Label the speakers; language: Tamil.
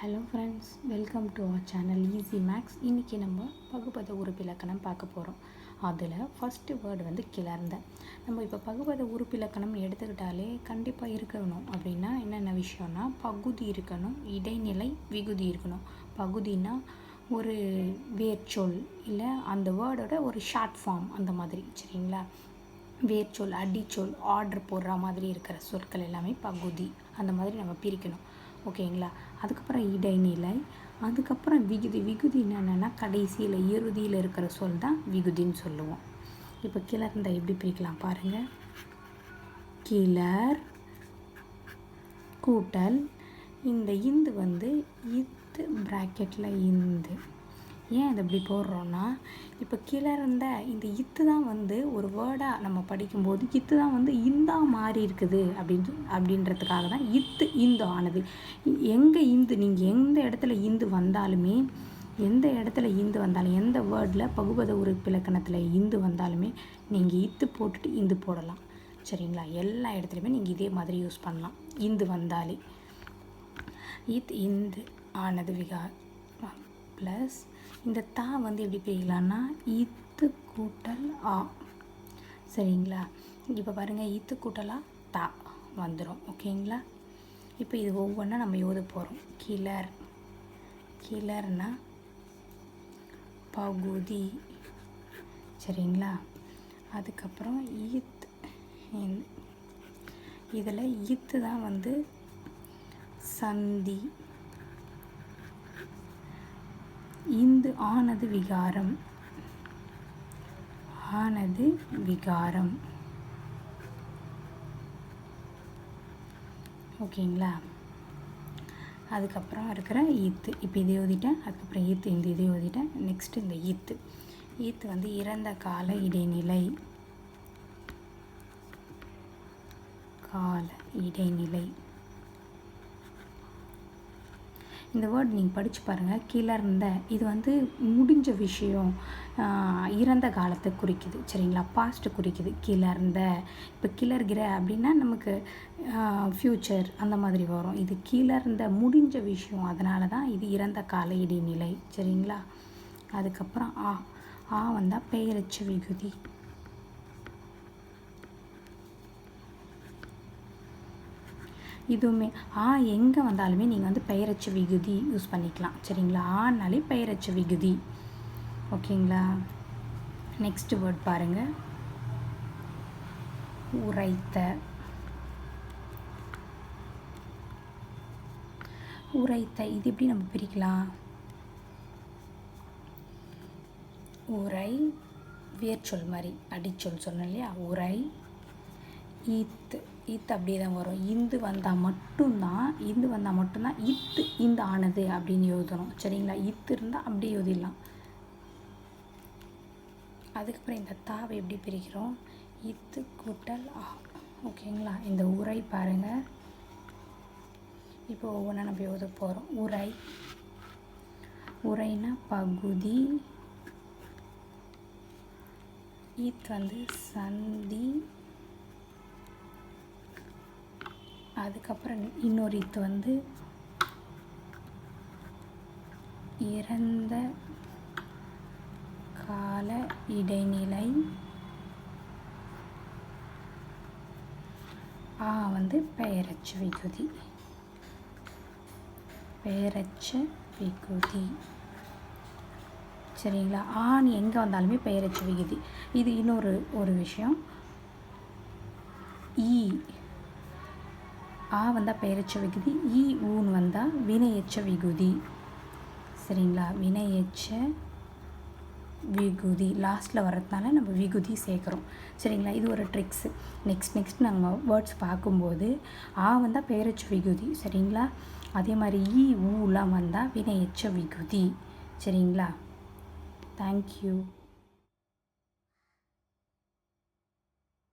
Speaker 1: Hello friends welcome to our channel easy maths இன்றைக்கி நம்ம பகுபத உறுப்பிலக்கணம் பார்க்க போகிறோம் அதில் ஃபஸ்ட்டு வேர்டு வந்து கிளர்ந்த. நம்ம இப்போ பகுபத உறுப்பிலக்கணம் எடுத்துக்கிட்டாலே கண்டிப்பாக இருக்கணும். அப்படின்னா என்னென்ன விஷயம்னா பகுதி இருக்கணும் இடைநிலை விகுதி இருக்கணும். பகுதினா ஒரு வேர்ச்சொல் இல்லை அந்த வேர்டோட ஒரு ஷார்ட் ஃபார்ம் அந்த மாதிரி சரிங்களா? வேர்ச்சொல் அடிச்சொல் ஆர்டர் போடுற மாதிரி இருக்கிற சொற்கள் எல்லாமே பகுதி அந்த மாதிரி நம்ம பிரிக்கணும். ஓகேங்களா? அதுக்கப்புறம் இடைநிலை அதுக்கப்புறம் விகுதி. விகுதி என்னென்னா கடைசியில் இறுதியில் இருக்கிற சொல் தான் விகுதின்னு சொல்லுவோம். இப்போ கிளர் இருந்தால் எப்படி பிரிக்கலாம் பாருங்கள் கிளர் கூட்டல். இந்த இந்து வந்து இத்து ப்ராக்கெட்டில் இந்து. ஏன் இதை இப்படி போடுறோன்னா இப்போ கிளர்ந்த இந்த இத்து தான் வந்து ஒரு வேர்டாக நம்ம படிக்கும்போது இத்து தான் வந்து இந்தா மாறி இருக்குது அப்படின்னு அப்படின்றதுக்காக தான் இத்து இந்து ஆனது. எங்கே இந்து நீங்கள் எந்த இடத்துல இந்து வந்தாலுமே எந்த இடத்துல இந்து வந்தாலும் எந்த வேர்டில் பகுபத உறுப்பிலக்கணத்தில் இந்து வந்தாலுமே நீங்கள் இத்து போட்டுட்டு இந்து போடலாம். சரிங்களா? எல்லா இடத்துலையுமே நீங்கள் இதே மாதிரி யூஸ் பண்ணலாம். இந்து வந்தாலே. இத் இந்து ஆனது விகா ப்ளஸ் இந்த தா வந்து எப்படி பிரிக்கலாம்னா இத்து கூட்டல் ஆ. சரிங்களா? இப்போ பாருங்கள் இத்து கூட்டலாக தா வந்துடும் ஓகேங்களா? இப்போ இது ஒவ்வொன்றா நம்ம எழுத போகிறோம் கிளர். கிளர்னா பகுதி. சரிங்களா? அதுக்கப்புறம் ஈத் இதில் ஈத்து தான் வந்து சந்தி. இந்து ஆனது விகாரம். ஆனது விகாரம். ஓகேங்களா? அதுக்கப்புறம் இருக்கிற ஈத்து இப்போ இதை ஓதிட்டேன் அதுக்கப்புறம் ஈத்து இந்த இதை ஓதிட்டேன் நெக்ஸ்ட்டு இந்த ஈத்து ஈத்து வந்து இறந்த கால இடைநிலை. கால இடைநிலை. இந்த வேர்ட் நீங்கள் படித்து பாருங்கள் கிளர்ந்த இது வந்து முடிஞ்ச விஷயம் இறந்த காலத்தை குறிக்குது. சரிங்களா? பாஸ்ட்டு குறிக்குது. கிளர்ந்த இப்போ கிளர்கிற அப்படின்னா நமக்கு ஃப்யூச்சர் அந்த மாதிரி வரும். இது கிளர்ந்த முடிஞ்ச விஷயம். அதனால தான் இது இறந்த கால இடைநிலை. சரிங்களா? அதுக்கப்புறம் ஆ ஆ வந்தால் பெயரச்ச விகுதி. இதுவுமே. ஆ எங்கே வந்தாலுமே நீங்கள் வந்து பெயரச்ச விகுதி யூஸ் பண்ணிக்கலாம். சரிங்களா? ஆனாலே பெயரச்ச விகுதி. ஓகேங்களா? நெக்ஸ்ட் வேர்ட் பாருங்கள் உரைத்த. உரைத்த. இது எப்படி நம்ம பிரிக்கலாம்? உரை வேர்ச்சொல் மாதிரி. அடிச்சொல் சொன்னோம் இல்லையா? உரை ஈத்து இத்து அப்படியே தான் வரும். இந்து வந்தால் மட்டும்தான் இந்து வந்தால் மட்டும்தான் இத்து இந்த ஆனது அப்படின்னு எழுதணும். சரிங்களா? இத்து இருந்தால் அப்படியே எழுதிடலாம். அதுக்கப்புறம் இந்த தாவை எப்படி பிரிக்கிறோம்? இத்து கூட்டல் ஆ ஓகேங்களா? இந்த உரை பாருங்கள் இப்போ ஒவ்வொன்றா நம்ம எழுத போகிறோம் உரை. உரைனா பகுதி. ஈத் வந்து சந்தி. அதுக்கப்புறம் இன்னொரு இது வந்து இறந்த கால இடைநிலை ஆ வந்து பெயரச்ச விகுதி. பெயரச்ச விகுதி. சரிங்களா? ஆண் எங்கே வந்தாலுமே பெயரச்சு விகுதி. இது இன்னொரு ஒரு விஷயம். ஈ ஆ வந்தால் பெயரச்ச விகுதி ஈ ஊன்னு வந்தால் வினையச்ச விகுதி. சரிங்களா? வினையச்ச விகுதி. லாஸ்ட்டில் வர்றதுனால நம்ம விகுதி சேர்க்குறோம். சரிங்களா? இது ஒரு ட்ரிக்ஸு நெக்ஸ்ட் நெக்ஸ்ட் நம்ம வேர்ட்ஸ் பார்க்கும்போது ஆ வந்தால் பெயரச்ச விகுதி சரிங்களா? அதே மாதிரி ஈ ஊலாம் வந்தால் வினையச்ச விகுதி. சரிங்களா? தேங்க்யூ